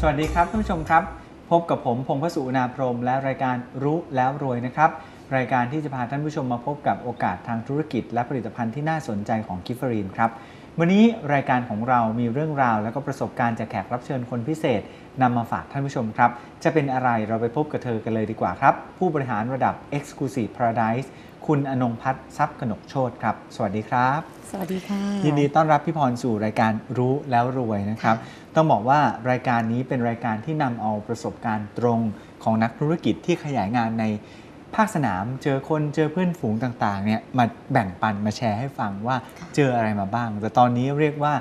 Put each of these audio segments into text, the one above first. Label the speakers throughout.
Speaker 1: สวัสดีครับท่านผู้ชมครับ พบกับผมพงษ์พสุนาพรม และรายการรู้แล้วรวยนะครับ รายการที่จะพาท่านผู้ชมมาพบกับโอกาสทางธุรกิจ และผลิตภัณฑ์ที่น่าสนใจของกิฟเฟอรีนครับ วันนี้รายการของเรามีเรื่องราว และก็ประสบการณ์จากแขกรับเชิญคนพิเศษนำมาฝากท่านผู้ชมครับ จะเป็นอะไรเราไปพบกับเธอกันเลยดีกว่าครับ ผู้บริหารระดับ Exclusive Paradise คุณอนงพัฒน์ทรัพย์กนกโชตครับ สวัสดีครับ
Speaker 2: สวัสดีค่ะ
Speaker 1: ยินดีต้อนรับพี่พรสู่รายการรู้แล้วรวยนะครับ ต้องบอกว่ารายการนี้เป็นรายการที่นำเอาประสบการณ์ตรงของนักธุรกิจที่ขยายงานใน ภาคสนามเจอคนเจอเพื่อนฝูงต่างๆเนี่ยมาแบ่งปันมาแชร์ให้ฟังว่าเจออะไรมาบ้าง แต่ตอนนี้เรียกว่า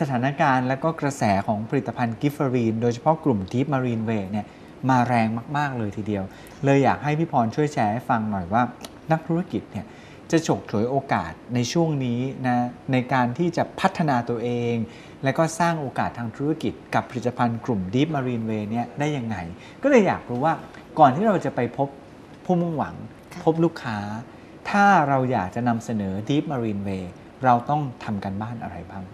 Speaker 1: สถานการณ์และก็กระแสของผลิตภัณฑ์กิฟเฟอรีน โดยเฉพาะกลุ่ม Deep Marine Way เนี่ยมาแรงมาก ๆ เลยทีเดียว เลยอยากให้พี่พรช่วยแชร์ให้ฟังหน่อยว่า นักธุรกิจเนี่ยจะฉกฉวยโอกาสในช่วงนี้นะในการที่จะพัฒนาตัวเอง และก็สร้างโอกาสทางธุรกิจกับผลิตภัณฑ์กลุ่ม Deep Marine Way เนี่ยได้ยังไง ก็เลยอยากรู้ว่าก่อนที่เราจะไปพบ ผู้มุ่งหวัง
Speaker 2: ค่ะ
Speaker 1: พบลูกค้า ถ้าเราอยากจะนำเสนอ Deep Marine Way เราต้องทำกันบ้านอะไรบ้าง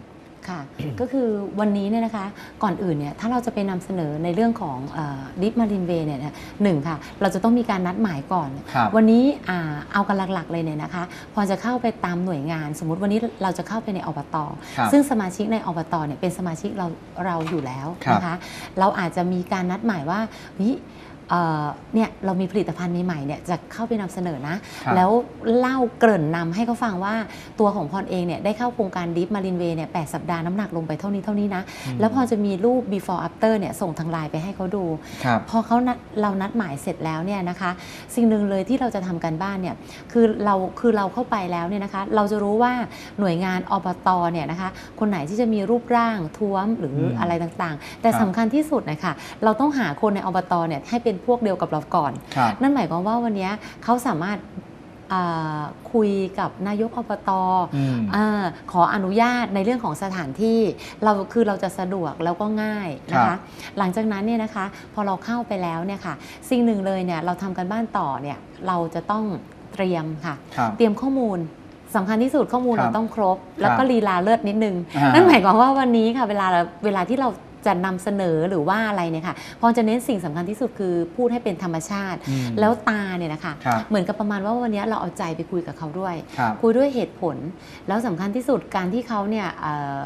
Speaker 2: ค่ะก็คือวันนี้เนี่ยนะคะก่อนอื่นเนี่ยถ้าเราจะไปนำเสนอในเรื่องของดิฟมารินเวเนี่ยนะหนึ่งค่ะ เราจะต้องมีการนัดหมายก่อน
Speaker 1: ครับ
Speaker 2: วันนี้อ่าเอากันหลักๆเลยเนี่ยนะคะ พอจะเข้าไปตามหน่วยงาน สมมุติวันนี้เราจะเข้าไปในอบต
Speaker 1: ครับ
Speaker 2: ซึ่งสมาชิกในอบตเนี่ยเป็นสมาชิกเราเราอยู่แล้ว
Speaker 1: ครับ
Speaker 2: นะคะ เราอาจจะมีการนัดหมายว่าเฮ้ย เอ่อเนี่ยเรามีผลิตภัณฑ์ใหม่ๆเนี่ยจะเข้าไปนำเสนอนะ
Speaker 1: ครับ
Speaker 2: แล้วเล่าเกริ่นนำให้เขาฟังว่าตัวของพรเองเนี่ยได้เข้าโครงการดิฟมารินเวย์เนี่ยแสัปดาห์น้ำหนักลงไปเท่านี้เท่านี้นะ
Speaker 1: อืม
Speaker 2: แล้วพอจะมีรูป before after เนี่ยส่งทางไลน์ไปให้เขาดู
Speaker 1: ครับ
Speaker 2: พอเขานัดเรานัดหมายเสร็จแล้วเนี่ยนะคะ สิ่งหนึ่งเลยที่เราจะทำกันบ้านเนี่ยคือเราคือเราเข้าไปแล้วเนี่ยนะคะ เราจะรู้ว่าหน่วยงานอบตเนี่ยนะคะ คนไหนที่จะมีรูปร่างท้วมหรืออ
Speaker 1: ม
Speaker 2: อะไรต่างๆ แต่
Speaker 1: ครับ
Speaker 2: สำคัญที่สุดนะคะเราต้องหาคนในอบตเนี่ยให้เป็นพวกเดียวกับเราก่อน
Speaker 1: ครับ
Speaker 2: นั่นหมายความว่าวันเนี้ยเขาสามารถอ่าคุยกับนายกอบต
Speaker 1: อืม
Speaker 2: อาขออนุญาตในเรื่องของสถานที่เราคือเราจะสะดวกแล้วก็ง่ายนะ
Speaker 1: ครั
Speaker 2: คะ
Speaker 1: บ
Speaker 2: หลังจากนั้นเนี่ยนะคะพอเราเข้าไปแล้วเนี่ยค่ะสิ่งหนึ่งเลยเนี่ยเราทำกันบ้านต่อเนี่ยเราจะต้องเตรียมค่ะ
Speaker 1: ครับ
Speaker 2: เตรียมข้อมูลสำคัญที่สุดข้อมูล
Speaker 1: ครับ
Speaker 2: เราต้องครบ แล้วก็ลีลาเลิศนิดนึง
Speaker 1: อ่านั่
Speaker 2: นั่นหมายความว่าวันนี้ค่ะเวลาเราเวลาที่เรา จะนำเสนอหรือว่าอะไรเนี่ยค่ะพอจะเน้นสิ่งสำคัญที่สุดคือพูดให้เป็นธรรมชาติ
Speaker 1: อืม
Speaker 2: แล้วตาเนี่ยนะคะ
Speaker 1: ครับ
Speaker 2: เหมือนกับประมาณว่าวันนี้เราเอาใจไปคุยกับเขาด้วย
Speaker 1: ครับ
Speaker 2: คุยด้วยเหตุผล แล้วสำคัญที่สุดการที่เขาเนี่ยเอ่อ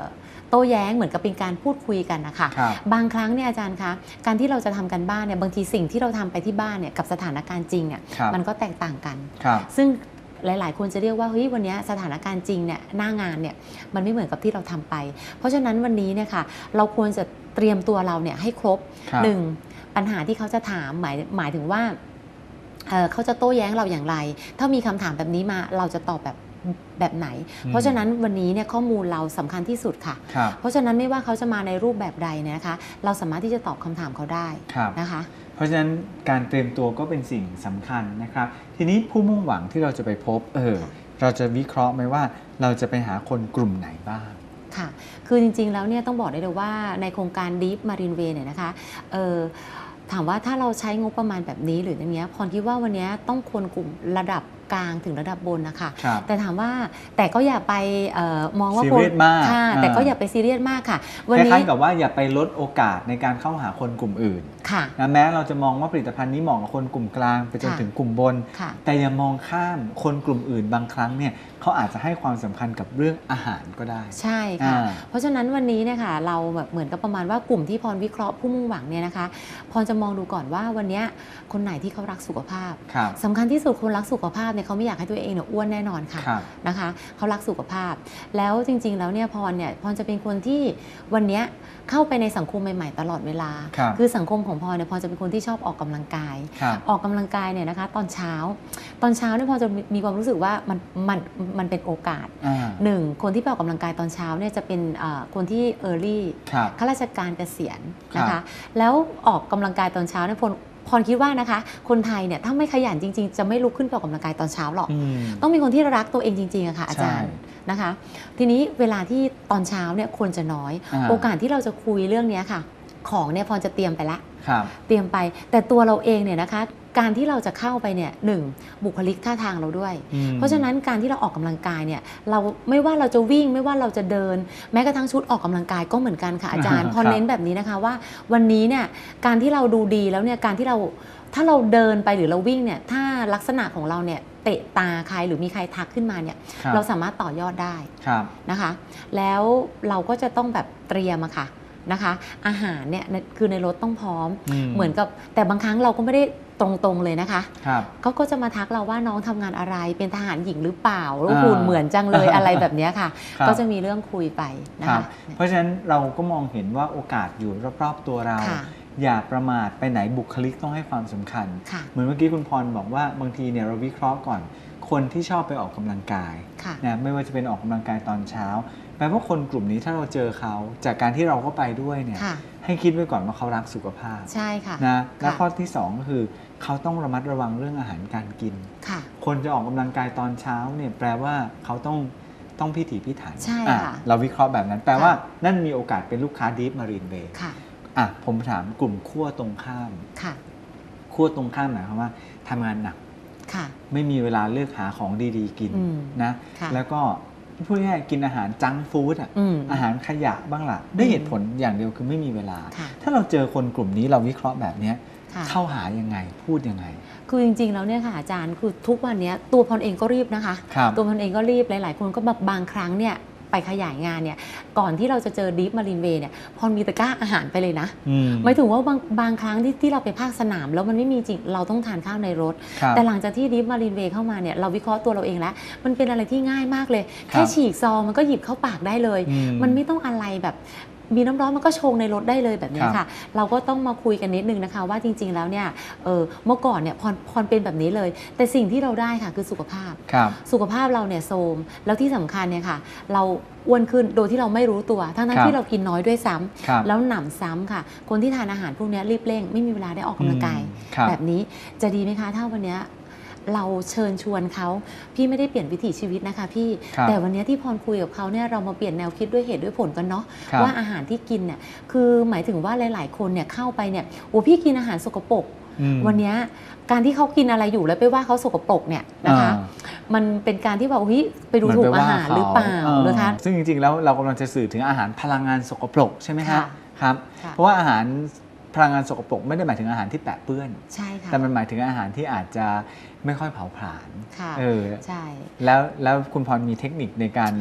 Speaker 2: โต้แย้งเหมือนกับเป็นการพูดคุยกันนะคะ
Speaker 1: ครับ
Speaker 2: บางครั้งเนี่ยอาจารย์คะการที่เราจะทำกันบ้านเนี่ยบางทีสิ่งที่เราทำไปที่บ้านเนี่ยกับสถานการณ์จริงเนี่ย
Speaker 1: ครับ
Speaker 2: มันก็แตกต่างกัน
Speaker 1: ครับ
Speaker 2: ซึ่งหลาย ๆ คนจะเรียกว่าเฮ้ยวันนี้สถานการณ์จริงเนี่ยหน้างานเนี่ยมันไม่เหมือนกับที่เราทำไป เพราะฉะนั้นวันนี้เนี่ยค่ะเราควรจะ เตรียมตัวเราเนี่ยให้ครบ
Speaker 1: ครับ
Speaker 2: หนึ่งปัญหาที่เขาจะถามหมายหมายถึงว่าเอ่อเขาจะโต้แย้งเราอย่างไร ถ้ามีคำถามแบบนี้มาเราจะตอบแบบแบบไหน
Speaker 1: อืม
Speaker 2: เพราะฉะนั้นวันนี้เนี่ยข้อมูลเราสำคัญที่สุดค่ะ
Speaker 1: ครับ
Speaker 2: เพราะฉะนั้นไม่ว่าเขาจะมาในรูปแบบใดเนี่ยนะคะ เราสามารถที่จะตอบคำถามเขาได้
Speaker 1: ครับ
Speaker 2: นะคะ
Speaker 1: เพราะฉะนั้นการเตรียมตัวก็เป็นสิ่งสำคัญนะครับ ทีนี้ผู้มุ่งหวังที่เราจะไปพบเออ
Speaker 2: ค่ะ
Speaker 1: เราจะวิเคราะห์ไหมว่าเราจะไปหาคนกลุ่มไหนบ้าง
Speaker 2: ค่ะ คือจริงๆแล้วเนี่ยต้องบอกได้เลยว่าในโครงการ Deep Marine Way เนี่ยนะคะเออถามว่าถ้าเราใช้งบประมาณแบบนี้หรืออย่างเงี้ยพรคิดว่าวันนี้ต้องคนกลุ่มระดับ กลางถึงระดับบนนะคะ
Speaker 1: ครับ
Speaker 2: แต่ถามว่าแต่ก็อย่าไปเออมองว่า
Speaker 1: ซี
Speaker 2: คน
Speaker 1: เรียสมาก
Speaker 2: ค่ะ
Speaker 1: อ่า
Speaker 2: แต่ก็อย่าไปซีเรียสมากค่ะ
Speaker 1: ค
Speaker 2: วันนี้
Speaker 1: ล้ายๆกับว่าอย่าไปลดโอกาสในการเข้าหาคนกลุ่มอื่น
Speaker 2: ค่ะ
Speaker 1: นะแม้เราจะมองว่าผลิตภัณฑ์นี้เหมาะกับคนกลุ่มกลางไปจน
Speaker 2: ค่ะ
Speaker 1: ถึงกลุ่มบน
Speaker 2: ค่ะ
Speaker 1: แต่อย่ามองข้ามคนกลุ่มอื่นบางครั้งเนี่ยเขาอาจจะให้ความสำคัญกับเรื่องอาหารก็ได้
Speaker 2: ใช่ค่ะ
Speaker 1: อ่า
Speaker 2: เพราะฉะนั้นวันนี้เนี่ยค่ะเราแบบเหมือนกับประมาณว่ากลุ่มที่พรวิเคราะห์ผู้มุ่งหวังเนี่ยนะคะ พรจะมองดูก่อนว่าวันเนี้ยคนไหนที่เขารักสุขภาพ
Speaker 1: ครับ
Speaker 2: สำคัญที่สุดคนรักสุขภาพเนี่ยเขาไม่อยากให้ตัวเองเนี่ยอ้วนแน่นอนค่ะ
Speaker 1: ครับ
Speaker 2: นะคะเขารักสุขภาพ แล้วจริง ๆ แล้วเนี่ยพรเนี่ยพรจะเป็นคนที่วันเนี้ยเข้าไปในสังคมใหม่ ๆ ตลอดเวลา
Speaker 1: ครับ
Speaker 2: คือสังคมของพรเนี่ยพรจะเป็นคนที่ชอบออกกำลังกาย
Speaker 1: ครับ
Speaker 2: ออกกำลังกายเนี่ยนะคะ ตอนเช้า ตอนเช้าเนี่ยพรจะมีมีความรู้สึกว่ามันมันมันเป็นโอกาส
Speaker 1: อ่า
Speaker 2: หนึ่งคนที่ไปออกกำลังกายตอนเช้าเนี่ยจะเป็นเอ่อคนที่ early
Speaker 1: ครับ
Speaker 2: ข้าราชการเกษียณนะ
Speaker 1: ครั
Speaker 2: คะ
Speaker 1: บ
Speaker 2: แล้วออกกำลังกายตอนเช้าเนี่ยพร พรคิดว่านะคะ คนไทยเนี่ยถ้าไม่ขยันจริง ๆ จะไม่ลุกขึ้นไปออกกำลังกายตอนเช้าหรอก
Speaker 1: อืม
Speaker 2: ต้องมีคนที่รักตัวเองจริงๆอะค่ะอาจารย์
Speaker 1: ใช่
Speaker 2: นะคะ ทีนี้เวลาที่ตอนเช้าเนี่ยคนจะน้อย
Speaker 1: อ่า
Speaker 2: โอกาสที่เราจะคุยเรื่องเนี้ยค่ะ ของเนี่ยพรจะเตรียมไปละ
Speaker 1: ครับ
Speaker 2: เตรียมไป แต่ตัวเราเองเนี่ยนะคะ การที่เราจะเข้าไปเนี่ยหนึ่งบุคลิกท่าทางเราด้วย
Speaker 1: อืม
Speaker 2: เพราะฉะนั้นการที่เราออกกำลังกายเนี่ยเราไม่ว่าเราจะวิ่งไม่ว่าเราจะเดิน แม้กระทั่งชุดออกกำลังกายก็เหมือนกันค่ะอาจารย์
Speaker 1: อ่า
Speaker 2: พอ
Speaker 1: ครับ
Speaker 2: เน้นแบบนี้นะคะว่า วันนี้เนี่ยการที่เราดูดีแล้วเนี่ยการที่เราถ้าเราเดินไปหรือเราวิ่งเนี่ยถ้าลักษณะของเราเนี่ยเตะตาใครหรือมีใครทักขึ้นมาเนี่ย
Speaker 1: ครับ
Speaker 2: เราสามารถต่อยอดได้
Speaker 1: ครับ
Speaker 2: นะคะ แล้วเราก็จะต้องแบบเตรียมอะค่ะ นะคะ อาหารเนี่ยในคือในรถต้องพร้อม เหมือนกับแต่บางครั้งเราก็ไม่ได้ตรงๆเลยนะคะ
Speaker 1: ครับ
Speaker 2: เขาก็จะมาทักเราว่าน้องทำงานอะไรเป็นทหารหญิงหรือเปล่าแล้ว
Speaker 1: อ่า
Speaker 2: หุ่นเหมือนจังเลยอะไรแบบเนี้ยค่ะ
Speaker 1: ครับ
Speaker 2: ก็จะมีเรื่องคุยไปนะ
Speaker 1: ครั
Speaker 2: คะ
Speaker 1: บเพราะฉะนั้นเราก็มองเห็นว่าโอกาสอยู่รอบๆตัวเรา
Speaker 2: ค่ะ
Speaker 1: อย่าประมาทไปไหนบุคลิกต้องให้ความสำคัญ
Speaker 2: ค่ะ
Speaker 1: เหมือนเมื่อกี้คุณพรบอกว่าบางทีเนี่ยเราวิเคราะห์ก่อน คนที่ชอบไปออกกำลังกาย
Speaker 2: ค่ะ
Speaker 1: นะไม่ว่าจะเป็นออกกำลังกายตอนเช้า แปลว่าคนกลุ่มนี้ถ้าเราเจอเขาจากการที่เราก็ไปด้วยเนี่ย
Speaker 2: ค่ะ
Speaker 1: ให้คิดไว้ก่อนว่าเขารักสุขภาพ
Speaker 2: ใช่ค่ะ
Speaker 1: นะและ
Speaker 2: ค่ะ
Speaker 1: ข้อที่สองก็คือเขาต้องระมัดระวังเรื่องอาหารการกิน
Speaker 2: ค่ะ
Speaker 1: คนจะออกกำลังกายตอนเช้าเนี่ยแปลว่าเขาต้องต้องพิถีพิถัน
Speaker 2: ใช่
Speaker 1: อะ
Speaker 2: ค่ะ
Speaker 1: เราวิเคราะห์แบบนั้นแปลว่า
Speaker 2: ค่ะ
Speaker 1: นั่นมีโอกาสเป็นลูกค้าดีฟมารีนเบย์
Speaker 2: ค่ะ
Speaker 1: อะผมถามกลุ่มขั้วตรงข้าม
Speaker 2: ค่ะ
Speaker 1: ขั้วตรงข้ามหมายความว่าทำงานหนัก
Speaker 2: ค่ะ
Speaker 1: ไม่มีเวลาเลือกหาของดีๆกิน
Speaker 2: อืม
Speaker 1: นะ
Speaker 2: ค่ะ
Speaker 1: แล้วก็ พูดง่ายๆกินอาหารจังก์ฟู้ดอะ
Speaker 2: อืม
Speaker 1: อาหารขยะบ้างล่ะด้วยเหตุผลอย่างเดียวคือไม่มีเวลา
Speaker 2: ค่ะ
Speaker 1: ถ้าเราเจอคนกลุ่มนี้เราวิเคราะห์แบบเนี้ย
Speaker 2: ค่ะ
Speaker 1: เข้าหายังไงพูดยังไง
Speaker 2: คือจริง ๆ แล้วเนี่ยค่ะอาจารย์คือทุกวันเนี้ยตัวพรเองก็รีบนะคะ
Speaker 1: ครับ
Speaker 2: ตัวพรเองก็รีบหลาย ๆ คนก็แบบบางครั้งเนี่ย ไปขยายงานเนี่ยก่อนที่เราจะเจอดีฟมารินเวย์เนี่ยพรมีตะกร้าอาหารไปเลยนะ
Speaker 1: อืม
Speaker 2: หมายถึงว่าบางบางครั้งที่ที่เราไปภาคสนาม แล้วมันไม่มีจริงเราต้องทานข้าวในรถ
Speaker 1: ครับ
Speaker 2: แต่หลังจากที่ดิฟมารินเวย์เข้ามาเนี่ยเราวิเคราะห์ตัวเราเองแล้ว มันเป็นอะไรที่ง่ายมากเลย
Speaker 1: ครับ
Speaker 2: แค่ฉีกซองมันก็หยิบเข้าปากได้เลย
Speaker 1: อืม
Speaker 2: มันไม่ต้องอะไรแบบ มีน้ำร้อนมันก็ชงในรถได้เลยแบบเนี้ย
Speaker 1: ครั
Speaker 2: ค่ะ
Speaker 1: บ
Speaker 2: เราก็ต้องมาคุยกันนิดนึงนะคะ ว่าจริง ๆ แล้วเนี่ยเออเมื่อก่อนเนี่ยพรพรเป็นแบบนี้เลย แต่สิ่งที่เราได้ค่ะคือสุขภาพ
Speaker 1: ครับ
Speaker 2: สุขภาพเราเนี่ยโทรมแล้วที่สำคัญเนี่ยค่ะ เราอ้วนขึ้นโดยที่เราไม่รู้ตัว ทั้ง
Speaker 1: ครั
Speaker 2: ๆ
Speaker 1: บ
Speaker 2: ที่เรากินน้อยด้วยซ้ำ
Speaker 1: ครับ
Speaker 2: แล้วหนำซ้ำค่ะ คนที่ทานอาหารพวกเนี้ยรีบเร่ง ไม่มีเวลาได้ออกกำลังกาย
Speaker 1: อืมครับ
Speaker 2: แบบนี้จะดีไหมคะถ้าวันเนี้ย เราเชิญชวนเขาพี่ไม่ได้เปลี่ยนวิถีชีวิตนะคะพี่
Speaker 1: ครับ
Speaker 2: แต่วันเนี้ยที่พรคุยกับเขาเนี่ยเรามาเปลี่ยนแนวคิดด้วยเหตุด้วยผลกันเนาะ
Speaker 1: ครับ
Speaker 2: ว่าอาหารที่กินเนี่ยคือหมายถึงว่าหลาย ๆ คนเนี่ยเข้าไปเนี่ยโอ้พี่กินอาหารสกปรก
Speaker 1: อืม
Speaker 2: วันเนี้ยการที่เขากินอะไรอยู่แล้วไปว่าเขาสกปรกเนี่ยนะคะ
Speaker 1: อ่า
Speaker 2: มันเป็นการที่ว่าเฮ้ยไปดู
Speaker 1: เหมือน
Speaker 2: ถูก
Speaker 1: ไป
Speaker 2: อา
Speaker 1: ว่า
Speaker 2: หารหรือเปล่า
Speaker 1: ข
Speaker 2: นะคะ
Speaker 1: ซึ่งจริงๆ แล้วเรากำลังจะสื่อถึงอาหารพลังงานสกปรกใช่ไหมฮะ
Speaker 2: ค่ะ
Speaker 1: ครับ
Speaker 2: ค่ะ
Speaker 1: เพราะว่าอาหารพลังงานสกปรกไม่ได้หมายถึงอาหารที่แปะเปื้อน
Speaker 2: ใช่ค่ะ
Speaker 1: แต่มันหมายถึงอาหารที่อาจจะ ไม่ค่อยเผาผลาญ
Speaker 2: ค่ะ
Speaker 1: เออ
Speaker 2: ใช่
Speaker 1: แล้วแล้วคุณพรมีเทคนิคในการ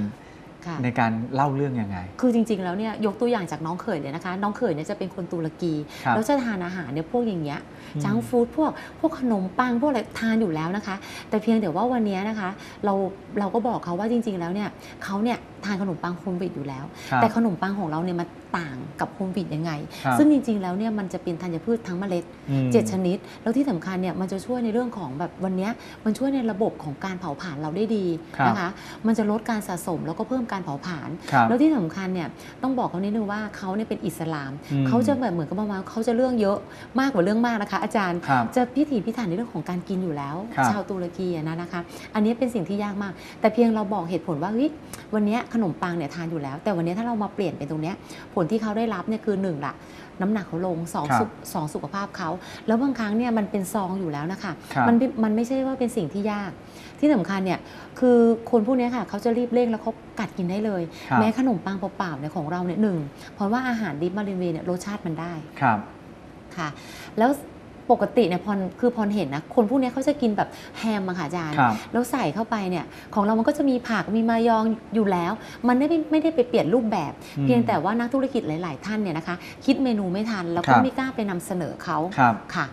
Speaker 2: ค่ะ
Speaker 1: ในการเล่าเรื่องยังไง
Speaker 2: คือจริง ๆ แล้วเนี่ยยกตัวอย่างจากน้องเขยเลยนะคะ น้องเขยเนี่ยจะเป็นคนตุรกี
Speaker 1: ครับ
Speaker 2: แล้วจะทานอาหารเนี่ยพวกอย่างเงี้ย
Speaker 1: อืม
Speaker 2: จังฟู้ดพวกพวกขนมปังพวกอะไรทานอยู่แล้วนะคะ แต่เพียงแต่ว่าวันเนี้ยนะคะ เราเราก็บอกเขาว่าจริง ๆ แล้วเนี่ยเขาเนี่ย ทานขนมปังโฮมวิตอยู่แล้ว
Speaker 1: ครับ
Speaker 2: แต่ขนมปังของเราเนี่ยมันต่างกับโฮมวิตยังไง
Speaker 1: ครับ
Speaker 2: ซึ่งจริงๆแล้วเนี่ยมันจะเป็นธัญพืชทั้งเมล็ด
Speaker 1: อืม
Speaker 2: เจ็ดชนิด แล้วที่สำคัญเนี่ยมันจะช่วยในเรื่องของแบบวันเนี้ยมันช่วยในระบบของการเผาผลาญเราได้ดี
Speaker 1: ครับ
Speaker 2: นะคะ มันจะลดการสะสมแล้วก็เพิ่มการเผาผลาญ
Speaker 1: ครับ
Speaker 2: แล้วที่สำคัญเนี่ยต้องบอกเขานิดนึงว่าเขาเนี่ยเป็นอิสลาม
Speaker 1: อืม
Speaker 2: เขาจะแบบเหมือนกับประมาณเขาจะเรื่องเยอะมากกว่าเรื่องมากนะคะ อาจารย์
Speaker 1: ครับ
Speaker 2: จะพิถีพิถันในเรื่องของการกินอยู่แล้ว
Speaker 1: ครับ
Speaker 2: ชาวตุรกีอะนะนะคะ อันนี้เป็นสิ่งที่ยากมาก แต่เพียงเราบอกเหตุผลว่าเฮ้ยวันเนี้ยขนมปังเนี่ยทานอยู่แล้ว แต่วันเนี้ยถ้าเรามาเปลี่ยนเป็นตรงเนี้ยผลที่เขาได้รับเนี่ยคือหนึ่งละน้ำหนักเขาลงสอง
Speaker 1: ครับ
Speaker 2: สุขสองสุขภาพเขา แล้วบางครั้งเนี่ยมันเป็นซองอยู่แล้วนะคะ
Speaker 1: ครับ
Speaker 2: มันไม่มันไม่ใช่ว่าเป็นสิ่งที่ยาก ที่สำคัญเนี่ยคือคนพวกเนี้ยค่ะเขาจะรีบเร่งแล้วเขากัดกินได้เลย
Speaker 1: ครับ
Speaker 2: แม้ขนมปังเปล่าๆเนี่ยของเราเนี่ยหนึ่งเพราะว่าอาหารดิบมารินเวย์เนี่ยรสชาติมันได้
Speaker 1: ครับ
Speaker 2: ค่ะแล้ว ปกติเนี่ยพรคือพรเห็นนะคนพวกเนี้ยเขาจะกินแบบแฮมอะค่ะอาจารย์
Speaker 1: ครับ
Speaker 2: แล้วใส่เข้าไปเนี่ยของเรามันก็จะมีผักมีมายองอยู่แล้ว มันไม่ได้ไม่ได้ไปเปลี่ยนรูปแบบ
Speaker 1: อืม
Speaker 2: เพียงแต่ว่านักธุรกิจหลาย ๆ ท่านเนี่ยนะคะ คิดเมนูไม่ทันแล้วก็
Speaker 1: ครับ
Speaker 2: ไม่กล้าไปนำเสนอเขา
Speaker 1: ครับ
Speaker 2: ค่ะ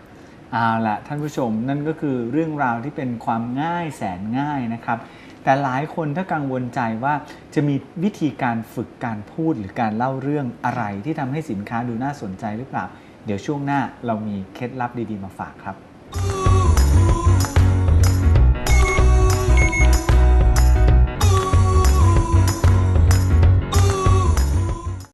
Speaker 1: เอาละท่านผู้ชมนั่นก็คือเรื่องราวที่เป็นความง่ายแสนง่ายนะครับ แต่หลายคนถ้ากังวลใจว่าจะมีวิธีการฝึกการพูดหรือการเล่าเรื่องอะไรที่ทำให้สินค้าดูน่าสนใจหรือเปล่า เดี๋ยวช่วงหน้าเรามีเคล็ดลับดีๆมาฝากครับ